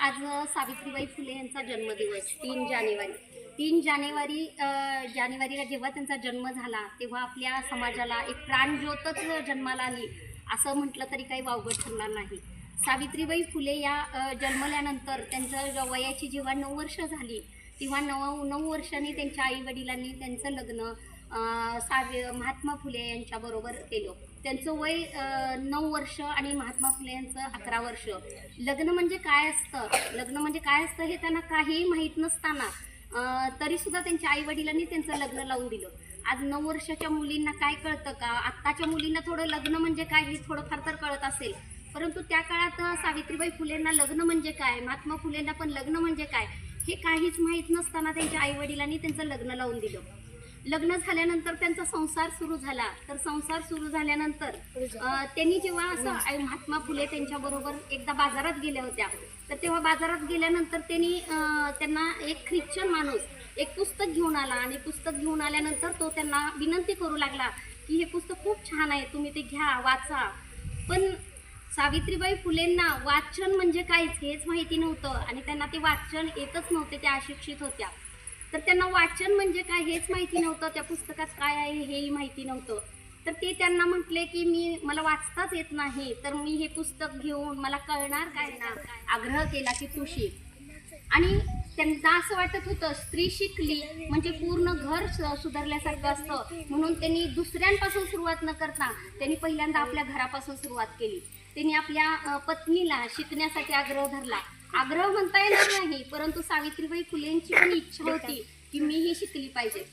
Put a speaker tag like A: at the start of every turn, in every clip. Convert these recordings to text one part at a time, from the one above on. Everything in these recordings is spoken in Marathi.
A: आज सावित्रीबाई फुले यांचा जन्मदिवस तीन जानेवारी. तीन जानेवारी जानेवारीला जेव्हा त्यांचा जन्म झाला तेव्हा आपल्या समाजाला एक प्राणज्योतच जन्माला आली. असं म्हटलं तरी काही वावगं ठरणार नाही. सावित्रीबाई फुले या जन्मल्यानंतर त्यांचं वयाची जेव्हा नऊ वर्ष झाली तेव्हा नऊ नऊ वर्षांनी त्यांच्या आईवडिलांनी त्यांचं लग्न सावि महात्मा फुले यांच्याबरोबर केलं. त्यांचं वय नऊ वर्ष आणि महात्मा फुले यांचं अकरा वर्ष. लग्न म्हणजे काय असतं? लग्न म्हणजे काय असतं हे त्यांना काहीही माहीत नसताना तरीसुद्धा त्यांच्या आईवडिलांनी त्यांचं लग्न लावून दिलं. आज नऊ वर्षाच्या मुलींना काय कळतं का? आत्ताच्या मुलींना थोडं लग्न म्हणजे काय हे थोडंफार तर कळत असेल. परंतु त्या काळात सावित्रीबाई फुलेंना लग्न म्हणजे काय? महात्मा फुलेंना पण लग्न म्हणजे काय? हे काहीच माहीत नसताना त्यांच्या आईवडिलांनी त्यांचं लग्न लावून दिलं. लग्न झाल्यानंतर त्यांचा संसार सुरू झाला. तर संसार सुरू झाल्यानंतर त्यांनी जेव्हा असं आई महात्मा फुले त्यांच्याबरोबर एकदा बाजारात गेल्या होत्या. तर तेव्हा बाजारात गेल्यानंतर त्यांनी त्यांना एक ख्रिश्चन माणूस एक पुस्तक घेऊन आला. आणि पुस्तक घेऊन आल्यानंतर तो त्यांना विनंती करू लागला की हे पुस्तक खूप छान आहे तुम्ही ते घ्या वाचा. पण सावित्रीबाई फुलेंना वाचन म्हणजे काहीच हेच माहिती नव्हतं. आणि त्यांना ते वाचन येतच नव्हते त्या अशिक्षित होत्या. तर त्यांना वाचन म्हणजे काय हेच माहिती नव्हतं. त्या पुस्तकात काय आहे हेही माहिती नव्हतं. तर ते त्यांना म्हटले की मी मला वाचताच येत नाही तर मी हे पुस्तक घेऊन मला कळणार काय ना? आग्रह केला की तू शिक आणि त्यांना असं वाटत होतं स्त्री शिकली म्हणजे पूर्ण घर स- सुधारल्यासारखं असतं. म्हणून त्यांनी दुसऱ्यांपासून सुरुवात न करता त्यांनी पहिल्यांदा आपल्या घरापासून सुरुवात केली. त्यांनी आपल्या पत्नीला शिकण्यासाठी आग्रह धरला. आग्रह म्हणता येणार नाही परंतु सावित्रीबाई फुलेंची पण इच्छा होती की मीही शिकली पाहिजे.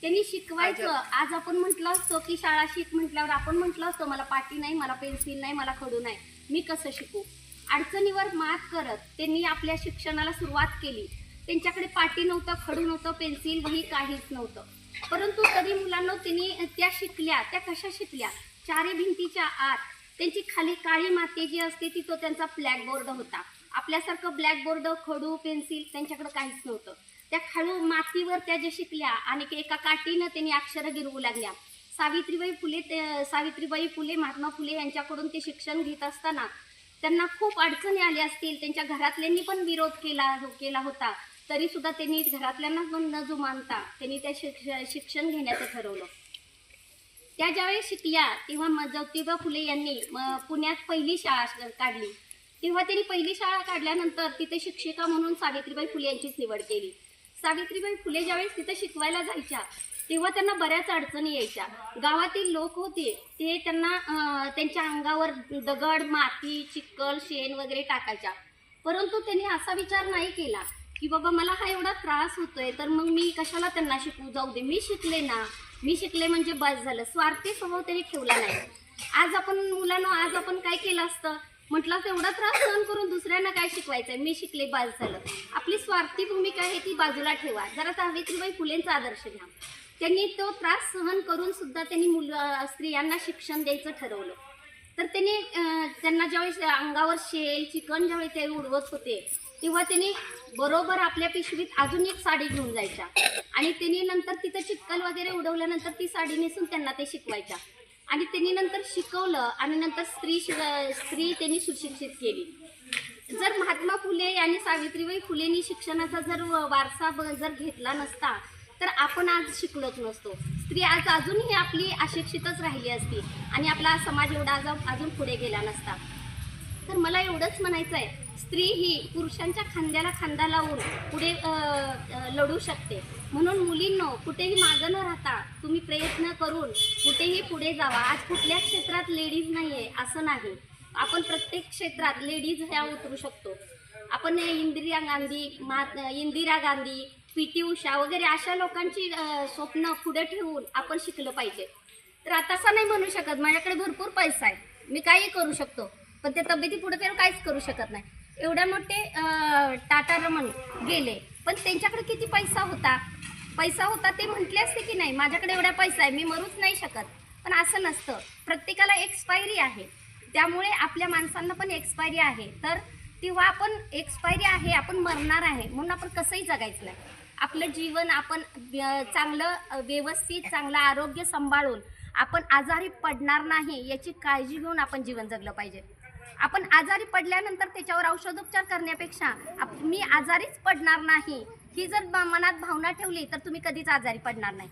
A: त्यांनी शिकवायचं. आज आपण म्हटलं असतो की शाळा शिक म्हटल्यावर आपण म्हटलं असतं मला पाटी नाही मला पेन्सिल नाही मला खडू नाही. मी कसं शिकू? अडचणीवर मात करत त्यांनी आपल्या शिक्षणाला सुरुवात केली. त्यांच्याकडे पाटी नव्हतं खडू नव्हतं पेन्सिल वही काहीच नव्हतं. परंतु तरी मुलांना त्यांनी त्या शिकल्या त्या कशा शिकल्या? चारी भिंतीच्या आत. त्यांची खाली काळी माती जी असते ती तो त्यांचा ब्लॅकबोर्ड होता. आपल्यासारखं ब्लॅकबोर्ड खडू पेन्सिल त्यांच्याकडे काहीच नव्हतं. त्या खाडू मातीवर त्या ज्या शिकल्या आणि एका काठीनं त्यांनी अक्षरं गिरवू लागल्या. सावित्रीबाई फुले ते- सावित्रीबाई फुले महात्मा फुले यांच्याकडून ते शिक्षण घेत असताना त्यांना खूप अडचणी आल्या असतील. त्यांच्या घरातल्यांनी पण विरोध केला केला होता. तरी सुद्धा त्यांनी घरातल्यांना पण न जुमानता त्यांनी त्या शिक्ष शिक्षण घेण्याचं ठरवलं. त्या ज्यावेळी शिकल्या तेव्हा ज्योतिबा फुले यांनी पुण्यात पहिली शाळा काढली. तेव्हा त्यांनी पहिली शाळा काढल्यानंतर तिथे शिक्षिका म्हणून सावित्रीबाई फुले यांचीच निवड केली. सावित्रीबाई फुले ज्यावेळेस तिथे शिकवायला जायच्या तेव्हा त्यांना बऱ्याच अडचणी यायच्या. गावातील लोक होते ते त्यांना त्यांच्या अंगावर दगड माती चिक्कल शेण वगैरे टाकायच्या. परंतु त्यांनी असा विचार नाही केला की बाबा मला हा एवढा त्रास होतोय तर मग मी कशाला त्यांना शिकवू? जाऊ दे मी शिकले ना. मी शिकले म्हणजे बस झालं. स्वार्थी स्वभाव त्यांनी ठेवला नाही. आज आपण मुलांना आज आपण काय केलं असतं? म्हटलं तेवढा त्रास सहन करून दुसऱ्यांना काय शिकवायचंय? मी शिकले बस झालं आपली स्वार्थी भूमिका आहे ती बाजूला ठेवा. जरा सावित्रीबाई फुलेंचा आदर्श घ्या. त्यांनी तो त्रास सहन करून सुद्धा त्यांनी मुलं स्त्रियांना शिक्षण द्यायचं ठरवलं. तर त्यांनी त्यांना ज्यावेळेस अंगावर शेल चिकन ज्यावेळी ते उडवत होते तेव्हा त्यांनी बरोबर आपल्या पिशवीत अजून एक साडी घेऊन जायच्या. आणि त्यांनी नंतर तिथं चिक्कल वगैरे उडवल्यानंतर ती साडी नेसून त्यांना ते शिकवायच्या. आणि त्यांनी नंतर शिकवलं आणि नंतर स्त्री शिक- स्त्री त्यांनी सुशिक्षित केली. जर महात्मा फुले आणि सावित्रीबाई फुलेंनी शिक्षणाचा जर वारसा जर घेतला नसता तर आपण आज शिकलोच नसतो. स्त्री आज अजूनही आपली अशिक्षितच राहिली असती आणि आपला समाज एवढा आज अजून पुढे गेला नसता. तर मला एवढंच म्हणायचं आहे स्त्री ही पुरुषांच्या खांद्याला खांदा लावून पुढे लढू शकते. म्हणून मुलींनो कुठेही मागं न राहता तुम्ही प्रयत्न करून कुठेही पुढे जावा. आज कुठल्या क्षेत्रात लेडीज नाही आहे असं नाही. आपण प्रत्येक क्षेत्रात लेडीज ह्या उतरू शकतो. आपण इंदिरा गांधी मा इंदिरा गांधी पी टी उषा वगैरे अशा लोकांची स्वप्न पुढे ठेवून आपण शिकलं पाहिजे. तर आता असं नाही म्हणू शकत माझ्याकडे भरपूर पैसा आहे. मी काही करू शकतो पण त्या तब्येती पुढे तर काहीच करू शकत नाही. एवढ्या मोठे टाटा रमण गेले. पण त्यांच्याकडे किती पैसा होता? पैसा होता ते म्हटले असते की नाही माझ्याकडे एवढा पैसा आहे मी मरूच नाही शकत. पण असं नसतं. प्रत्येकाला एक्सपायरी आहे. त्यामुळे आपल्या माणसांना पण एक्सपायरी आहे. तर तेव्हा आपण एक्सपायरी आहे आपण मरणार आहे म्हणून आपण कसंही जगायचं नाही. आपलं जीवन आपण चांगलं व्यवस्थित चांगलं आरोग्य सांभाळून आपण आजारी पडणार नाही याची काळजी घेऊन आपण जीवन जगलं पाहिजे. आपण आजारी पडल्यानंतर त्याच्यावर औषधोपचार करण्यापेक्षा आप- मी आजारीच पडणार नाही. ही जर ब- मनात भावना ठेवली तर तुम्ही कधीच आजारी पडणार नाही.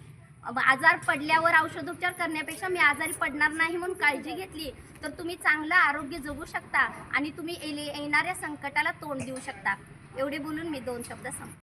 A: आजार पडल्यावर औषधोपचार करण्यापेक्षा मी आजारी पडणार नाही म्हणून काळजी घेतली तर तुम्ही चांगलं आरोग्य जगू शकता आणि तुम्ही येले- येणाऱ्या संकटाला तोंड देऊ शकता. एवढे बोलून मी दोन शब्द सांग